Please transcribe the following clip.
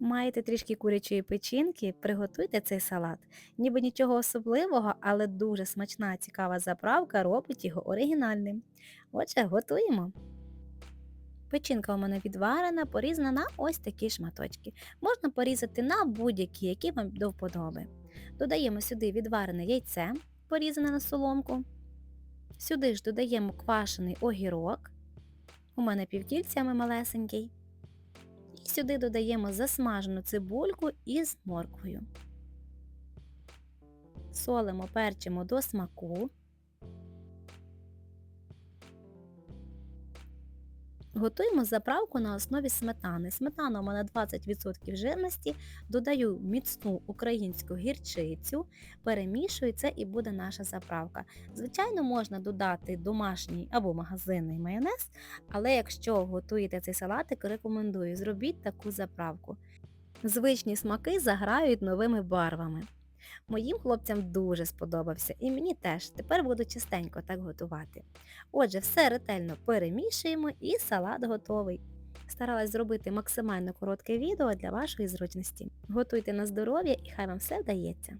Маєте трішки курячої печінки, приготуйте цей салат. Ніби нічого особливого, але дуже смачна цікава заправка робить його оригінальним. Отже, готуємо. Печінка у мене відварена, порізана на ось такі шматочки. Можна порізати на будь-які, які вам до вподоби. Додаємо сюди відварене яйце, порізане на соломку. Сюди ж додаємо квашений огірок. У мене півкільцями малесенький. Сюди додаємо засмажену цибульку із морквою. Солимо, перчимо до смаку. Готуємо заправку на основі сметани. Сметана у мене 20% жирності, додаю міцну українську гірчицю, перемішую це і буде наша заправка. Звичайно, можна додати домашній або магазинний майонез, але якщо готуєте цей салатик, рекомендую зробіть таку заправку. Звичні смаки заграють новими барвами. Моїм хлопцям дуже сподобався і мені теж. Тепер буду частенько так готувати. Отже, все ретельно перемішуємо і салат готовий. Старалась зробити максимально коротке відео для вашої зручності. Готуйте на здоров'я і хай вам все вдається.